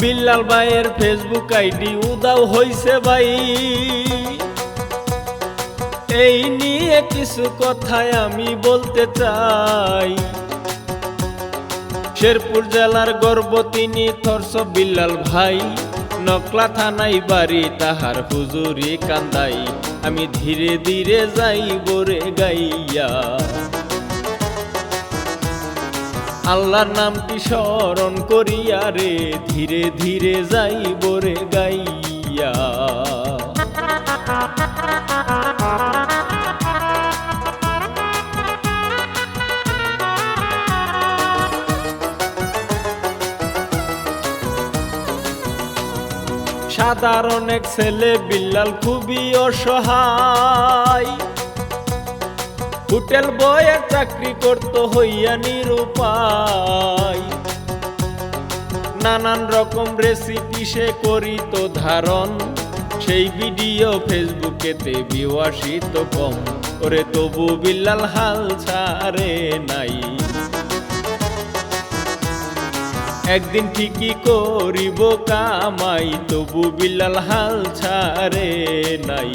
বিল্লাল ভাইয়ের Facebook ID উদাও হইছে ভাই। এই নিয়ে কিছু কথায় আমি বলতে চাই। শেরপুর জেলার গর্ব তিনি থরস বিল্লাল ভাই। নকলা থানাই বাড়ি তাহার হুজুরি কান্দাই। আমি ধীরে ধীরে যাই বরে গাইয়া। আল্লাহর নামটি স্মরণ করিয়া রে, ধীরে ধীরে যাই বরে গাইয়া। সাধারণ এক ছেলে বিল্লাল খুবই অসহায়। হোটেল বয়ের চাকরি করত হইয়া নিরুপায়। নানান রকম রেসিপি সে করিত ধারণ, সেই ভিডিও ফেসবুকেতে বিওয়াসিত কম। ওরে তবু বিল্লাল হাল ছাড়ে নাই। একদিন ঠিকই করিব কামাই, তবু বিল্লাল হাল ছাড়ে নাই।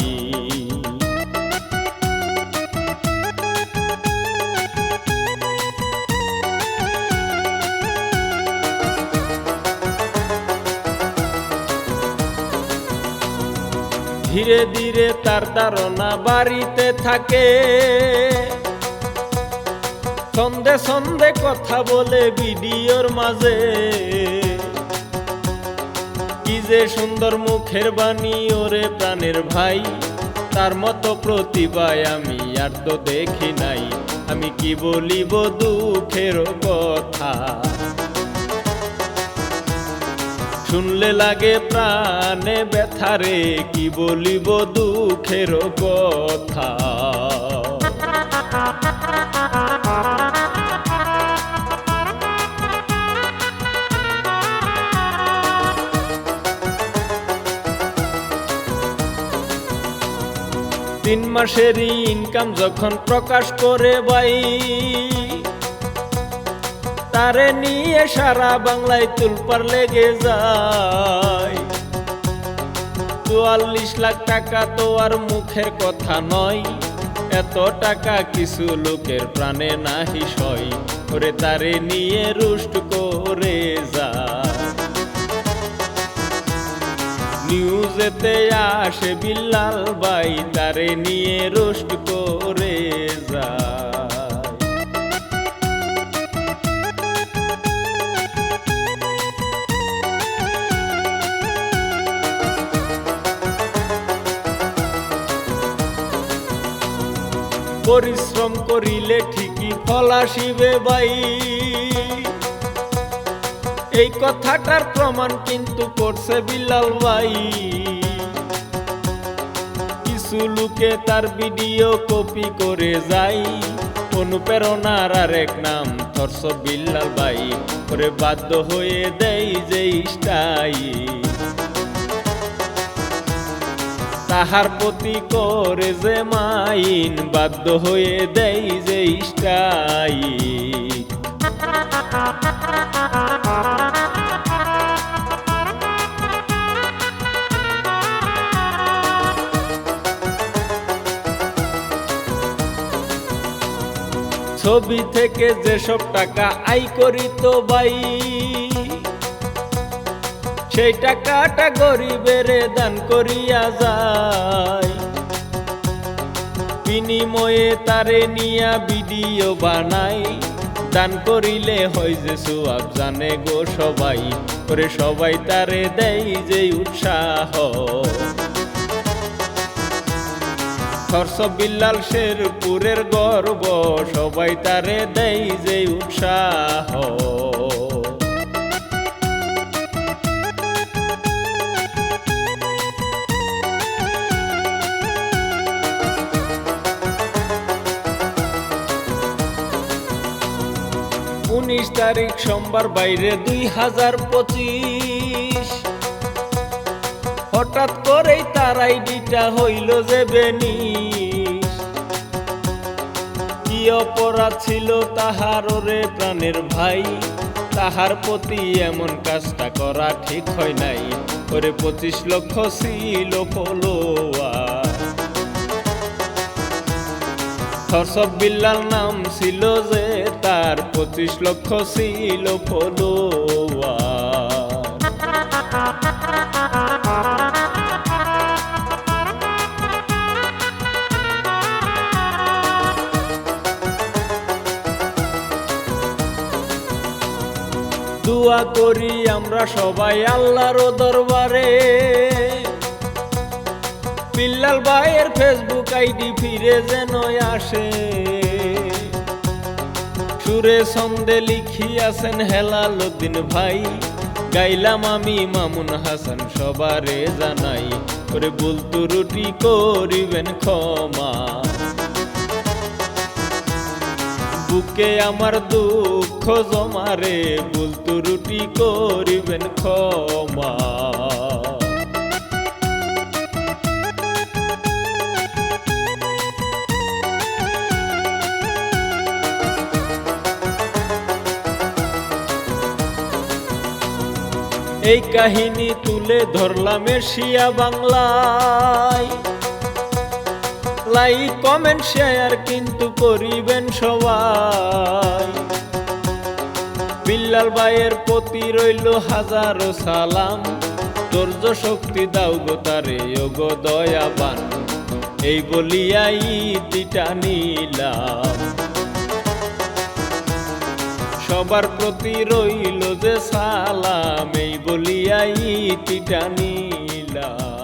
ধীরে ধীরে তার ধারণা বাড়িতে থাকে। সন্ধে সন্ধে কথা বলে ভিডিওর মাঝে। কি যে সুন্দর মুখের বাণী, ওরে প্রাণের ভাই। তার মতো প্রতিভায় আমি আর তো দেখি নাই। আমি কি বলিব দুঃখের কথা? শুনলে লাগে প্রাণে ব্যথারে কি বলিব দুঃখের কথা? তিন মাসেরই ইনকাম যখন প্রকাশ করে বাই তারে নিয়ে সারা বাংলায় তুলপার লেগে যায়। চুয়াল্লিশ লাখ টাকা তো আর মুখের কথা নয়। এত টাকা কিছু লোকের প্রাণে নাহি সয় করে তারে নিয়ে রুষ্ট করে যা নিউজেতে আসে বিল্লাল বাই তারে নিয়ে রোস্ট পরিশ্রম করিলে ঠিকই ফল আসিবে বাই। এই কথাটার প্রমাণ কিন্তু করছে বিল্লাল ভাই। কিছু লোকে তার ভিডিও কপি করে যাই অনুপ্রেরণার আর এক নাম থরস বিল্লাল ভাই। করে বাধ্য হয়ে দেই যে স্টাই তাহার প্রতি করে যে মাইন বাধ্য হয়ে দেই যে স্টাই ছবি থেকে যেসব টাকা আয় করি তো বাই সেই টাকাটা গরিবের দান করিয়া যায়। বিনিময়ে তারে নিয়া ভিডিও বানাই। দান করিলে হয় যে সুয়াব জানে গো সবাই। করে সবাই তারে দেয় যে উৎসাহ। খরচ বিল্লাল শেরপুরের গর্ব, সবাই তারে দেয় যে উৎসাহ। উনিশ তারিখ সোমবার বাইরে দুই হাজার পঁচিশ। হঠাৎ করেই তার আইডিটা হইল যে বেনিস কি অপরাধ ছিল তাহার রে প্রাণের ভাই? তাহার প্রতি এমন কাজটা করা ঠিক হয় নাই। ওরে পঁচিশ লক্ষ ছিল ফলোয়ার থরসব বিল্লাল নাম ছিল যে তার পঁচিশ লক্ষ ছিল ফলোয়ার। দোয়া করি আমরা সবাই আল্লাহর দরবারে। ভাইয়ের ফেসবুক আইডি ফিরে যেন আসে। সুরে ছন্দে লিখিয়াছেন হেলাল উদ্দিন ভাই। গাইলাম আমি মামুন হাসান সবারে জানাই। করে বলতু রুটি করিবেন ক্ষমা। বুকে আমার দুঃখ জমারে বলতু রুটি করিবেন ক্ষমা। এই কাহিনী তুলে ধরলাম এশিয়া বাংলায়। লাইক কমেন্ট শেয়ার কিন্তু করিবেন সবাই। বিল্লাল ভাইয়ের প্রতি রইল হাজারো সালাম। ধৈর্য শক্তি দাও গো তারে দয়াবান। এই বলিয়াই ইতিটা নিলাম। সবার প্রতি রইল যে সালাম এই বলিয়াই টিটা নিলাম